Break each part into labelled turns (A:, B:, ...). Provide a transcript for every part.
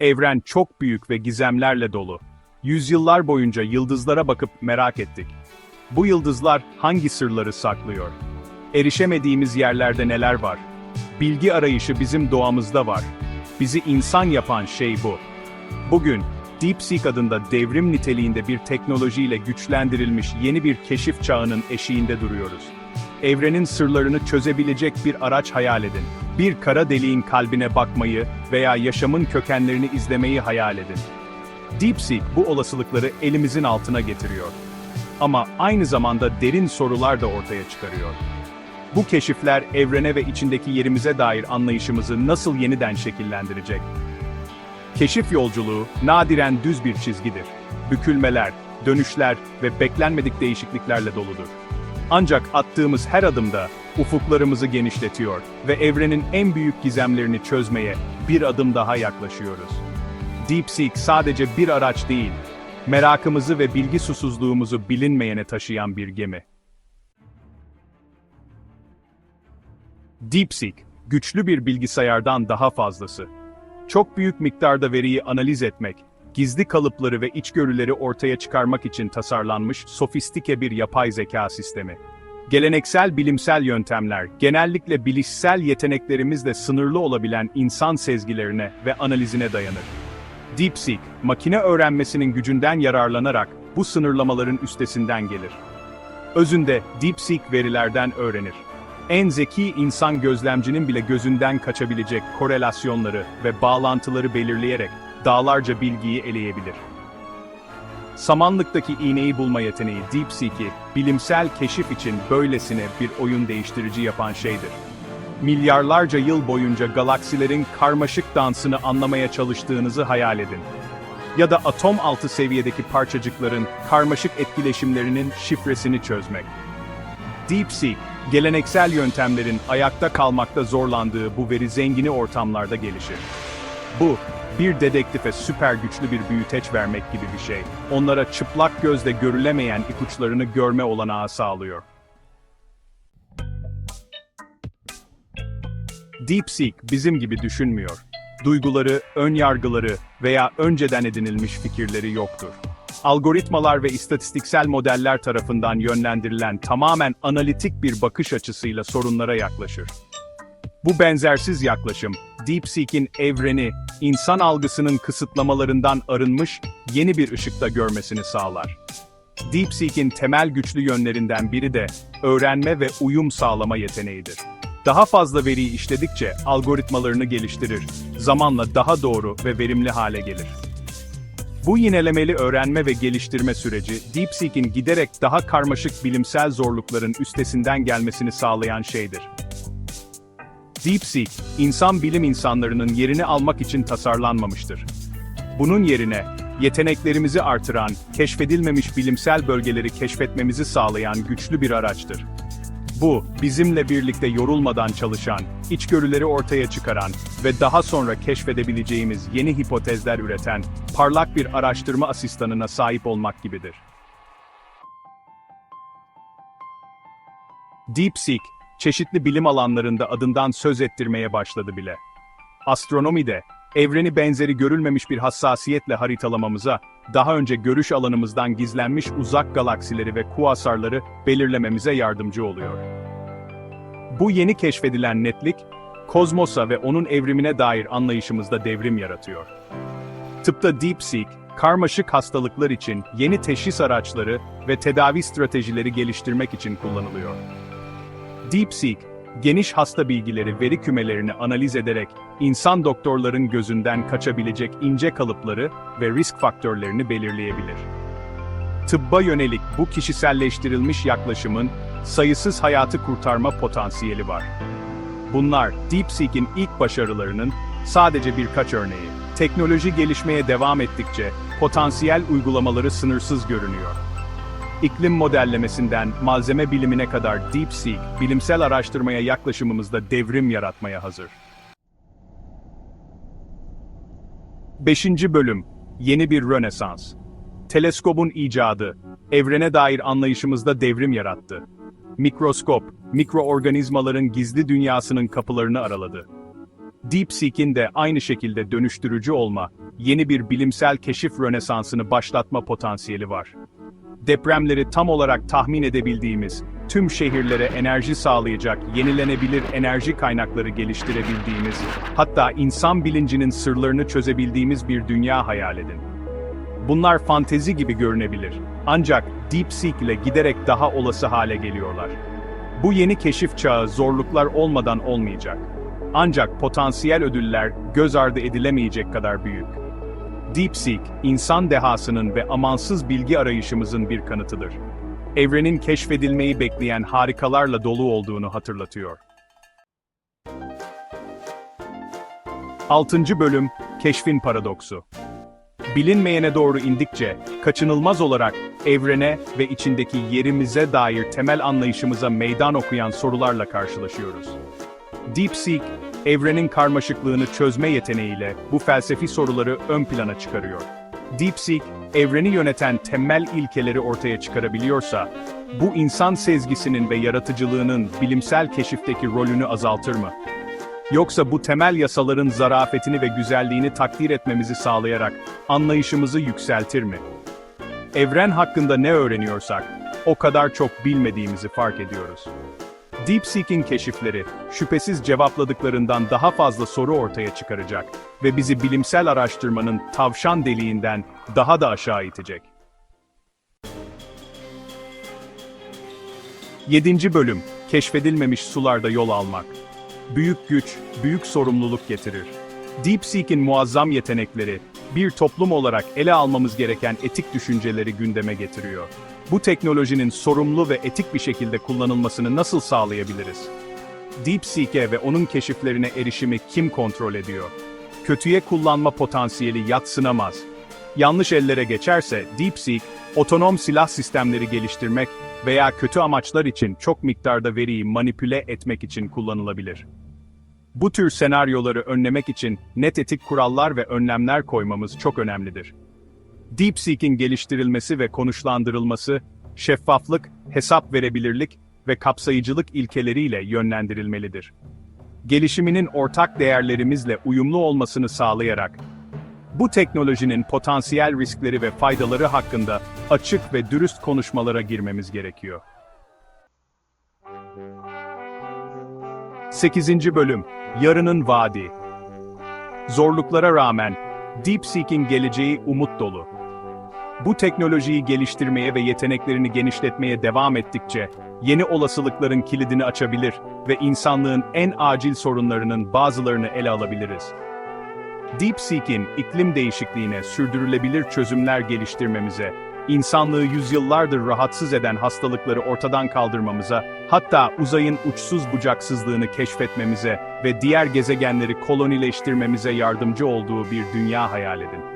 A: Evren çok büyük ve gizemlerle dolu. Yüzyıllar boyunca yıldızlara bakıp merak ettik. Bu yıldızlar hangi sırları saklıyor? Erişemediğimiz yerlerde neler var? Bilgi arayışı bizim doğamızda var. Bizi insan yapan şey bu. Bugün, DeepSeek adında devrim niteliğinde bir teknolojiyle güçlendirilmiş yeni bir keşif çağının eşiğinde duruyoruz. Evrenin sırlarını çözebilecek bir araç hayal edin. Bir kara deliğin kalbine bakmayı veya yaşamın kökenlerini izlemeyi hayal edin. DeepSeek bu olasılıkları elimizin altına getiriyor. Ama aynı zamanda derin sorular da ortaya çıkarıyor. Bu keşifler evrene ve içindeki yerimize dair anlayışımızı nasıl yeniden şekillendirecek? Keşif yolculuğu nadiren düz bir çizgidir. Bükülmeler, dönüşler ve beklenmedik değişikliklerle doludur. Ancak attığımız her adımda ufuklarımızı genişletiyor ve evrenin en büyük gizemlerini çözmeye bir adım daha yaklaşıyoruz. DeepSeek sadece bir araç değil, merakımızı ve bilgi susuzluğumuzu bilinmeyene taşıyan bir gemi. DeepSeek, güçlü bir bilgisayardan daha fazlası. Çok büyük miktarda veriyi analiz etmek, gizli kalıpları ve içgörüleri ortaya çıkarmak için tasarlanmış sofistike bir yapay zeka sistemi. Geleneksel bilimsel yöntemler, genellikle bilişsel yeteneklerimizle sınırlı olabilen insan sezgilerine ve analizine dayanır. DeepSeek, makine öğrenmesinin gücünden yararlanarak bu sınırlamaların üstesinden gelir. Özünde DeepSeek verilerden öğrenir. En zeki insan gözlemcinin bile gözünden kaçabilecek korelasyonları ve bağlantıları belirleyerek dağlarca bilgiyi eleyebilir. Samanlıktaki iğneyi bulma yeteneği DeepSeek'i bilimsel keşif için böylesine bir oyun değiştirici yapan şeydir. Milyarlarca yıl boyunca galaksilerin karmaşık dansını anlamaya çalıştığınızı hayal edin. Ya da atom altı seviyedeki parçacıkların karmaşık etkileşimlerinin şifresini çözmek. DeepSeek, geleneksel yöntemlerin ayakta kalmakta zorlandığı bu veri zengini ortamlarda gelişir. Bu, bir dedektife süper güçlü bir büyüteç vermek gibi bir şey. Onlara çıplak gözle görülemeyen ipuçlarını görme olanağı sağlıyor. DeepSeek bizim gibi düşünmüyor. Duyguları, ön yargıları veya önceden edinilmiş fikirleri yoktur. Algoritmalar ve istatistiksel modeller tarafından yönlendirilen tamamen analitik bir bakış açısıyla sorunlara yaklaşır. Bu benzersiz yaklaşım, DeepSeek'in evreni, insan algısının kısıtlamalarından arınmış yeni bir ışıkta görmesini sağlar. DeepSeek'in temel güçlü yönlerinden biri de öğrenme ve uyum sağlama yeteneğidir. Daha fazla veriyi işledikçe algoritmalarını geliştirir, zamanla daha doğru ve verimli hale gelir. Bu yinelemeli öğrenme ve geliştirme süreci, DeepSeek'in giderek daha karmaşık bilimsel zorlukların üstesinden gelmesini sağlayan şeydir. DeepSeek, insan bilim insanlarının yerini almak için tasarlanmamıştır. Bunun yerine, yeteneklerimizi artıran, keşfedilmemiş bilimsel bölgeleri keşfetmemizi sağlayan güçlü bir araçtır. Bu, bizimle birlikte yorulmadan çalışan, içgörüleri ortaya çıkaran ve daha sonra keşfedebileceğimiz yeni hipotezler üreten, parlak bir araştırma asistanına sahip olmak gibidir. DeepSeek, çeşitli bilim alanlarında adından söz ettirmeye başladı bile. Astronomide, evreni benzeri görülmemiş bir hassasiyetle haritalamamıza, daha önce görüş alanımızdan gizlenmiş uzak galaksileri ve kuasarları belirlememize yardımcı oluyor. Bu yeni keşfedilen netlik, kozmosa ve onun evrimine dair anlayışımızda devrim yaratıyor. Tıpta DeepSeek, karmaşık hastalıklar için yeni teşhis araçları ve tedavi stratejileri geliştirmek için kullanılıyor. DeepSeek, geniş hasta bilgileri veri kümelerini analiz ederek insan doktorların gözünden kaçabilecek ince kalıpları ve risk faktörlerini belirleyebilir. Tıbba yönelik bu kişiselleştirilmiş yaklaşımın sayısız hayatı kurtarma potansiyeli var. Bunlar DeepSeek'in ilk başarılarının sadece birkaç örneği. Teknoloji gelişmeye devam ettikçe potansiyel uygulamaları sınırsız görünüyor. İklim modellemesinden malzeme bilimine kadar DeepSeek, bilimsel araştırmaya yaklaşımımızda devrim yaratmaya hazır. 5. Bölüm Yeni bir Rönesans Teleskobun icadı, evrene dair anlayışımızda devrim yarattı. Mikroskop, mikroorganizmaların gizli dünyasının kapılarını araladı. DeepSeek'in de aynı şekilde dönüştürücü olma yeni bir bilimsel keşif rönesansını başlatma potansiyeli var. Depremleri tam olarak tahmin edebildiğimiz, tüm şehirlere enerji sağlayacak yenilenebilir enerji kaynakları geliştirebildiğimiz, hatta insan bilincinin sırlarını çözebildiğimiz bir dünya hayal edin. Bunlar fantezi gibi görünebilir. Ancak DeepSeek ile giderek daha olası hale geliyorlar. Bu yeni keşif çağı zorluklar olmadan olmayacak. Ancak potansiyel ödüller göz ardı edilemeyecek kadar büyük. DeepSeek, insan dehasının ve amansız bilgi arayışımızın bir kanıtıdır. Evrenin keşfedilmeyi bekleyen harikalarla dolu olduğunu hatırlatıyor. 6. Bölüm Keşfin Paradoksu Bilinmeyene doğru indikçe, kaçınılmaz olarak evrene ve içindeki yerimize dair temel anlayışımıza meydan okuyan sorularla karşılaşıyoruz. DeepSeek, evrenin karmaşıklığını çözme yeteneğiyle bu felsefi soruları ön plana çıkarıyor. DeepSeek, evreni yöneten temel ilkeleri ortaya çıkarabiliyorsa, bu insan sezgisinin ve yaratıcılığının bilimsel keşifteki rolünü azaltır mı? Yoksa bu temel yasaların zarafetini ve güzelliğini takdir etmemizi sağlayarak anlayışımızı yükseltir mi? Evren hakkında ne öğreniyorsak, o kadar çok bilmediğimizi fark ediyoruz. DeepSeek'in keşifleri, şüphesiz cevapladıklarından daha fazla soru ortaya çıkaracak ve bizi bilimsel araştırmanın tavşan deliğinden daha da aşağı itecek. 7. Bölüm Keşfedilmemiş sularda yol almak. Büyük güç, büyük sorumluluk getirir. DeepSeek'in muazzam yetenekleri, bir toplum olarak ele almamız gereken etik düşünceleri gündeme getiriyor. Bu teknolojinin sorumlu ve etik bir şekilde kullanılmasını nasıl sağlayabiliriz? DeepSeek'e ve onun keşiflerine erişimi kim kontrol ediyor? Kötüye kullanma potansiyeli yatsınamaz. Yanlış ellere geçerse DeepSeek, otonom silah sistemleri geliştirmek veya kötü amaçlar için çok miktarda veriyi manipüle etmek için kullanılabilir. Bu tür senaryoları önlemek için net etik kurallar ve önlemler koymamız çok önemlidir. DeepSeek'in geliştirilmesi ve konuşlandırılması, şeffaflık, hesap verebilirlik ve kapsayıcılık ilkeleriyle yönlendirilmelidir. Gelişiminin ortak değerlerimizle uyumlu olmasını sağlayarak, bu teknolojinin potansiyel riskleri ve faydaları hakkında açık ve dürüst konuşmalara girmemiz gerekiyor. 8. Bölüm Yarının Vaadi Zorluklara rağmen, DeepSeek'in geleceği umut dolu. Bu teknolojiyi geliştirmeye ve yeteneklerini genişletmeye devam ettikçe, yeni olasılıkların kilidini açabilir ve insanlığın en acil sorunlarının bazılarını ele alabiliriz. DeepSeek'in iklim değişikliğine sürdürülebilir çözümler geliştirmemize, insanlığı yüzyıllardır rahatsız eden hastalıkları ortadan kaldırmamıza, hatta uzayın uçsuz bucaksızlığını keşfetmemize ve diğer gezegenleri kolonileştirmemize yardımcı olduğu bir dünya hayal edin.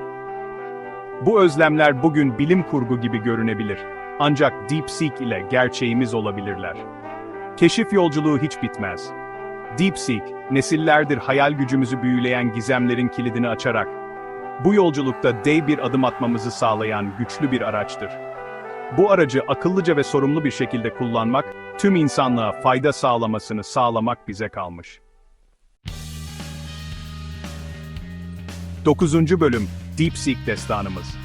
A: Bu özlemler bugün bilim kurgu gibi görünebilir. Ancak DeepSeek ile gerçeğimiz olabilirler. Keşif yolculuğu hiç bitmez. DeepSeek, nesillerdir hayal gücümüzü büyüleyen gizemlerin kilidini açarak, bu yolculukta dev bir adım atmamızı sağlayan güçlü bir araçtır. Bu aracı akıllıca ve sorumlu bir şekilde kullanmak, tüm insanlığa fayda sağlamasını sağlamak bize kalmış. 9. Bölüm DeepSeek Destanımız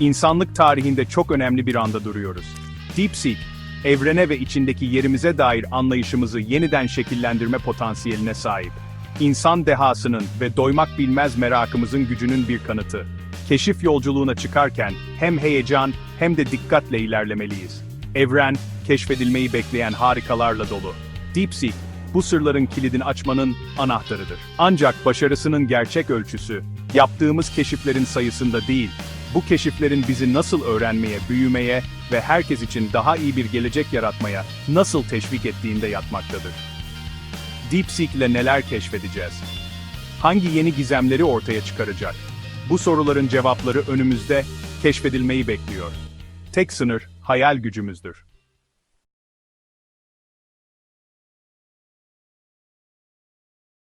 A: İnsanlık tarihinde çok önemli bir anda duruyoruz. DeepSeek, evrene ve içindeki yerimize dair anlayışımızı yeniden şekillendirme potansiyeline sahip. İnsan dehasının ve doymak bilmez merakımızın gücünün bir kanıtı. Keşif yolculuğuna çıkarken hem heyecan hem de dikkatle ilerlemeliyiz. Evren, keşfedilmeyi bekleyen harikalarla dolu. DeepSeek, bu sırların kilidini açmanın anahtarıdır. Ancak başarısının gerçek ölçüsü, yaptığımız keşiflerin sayısında değil, bu keşiflerin bizi nasıl öğrenmeye, büyümeye ve herkes için daha iyi bir gelecek yaratmaya nasıl teşvik ettiğinde yatmaktadır. DeepSeek ile neler keşfedeceğiz? Hangi yeni gizemleri ortaya çıkaracak? Bu soruların cevapları önümüzde keşfedilmeyi bekliyor. Tek sınır hayal gücümüzdür.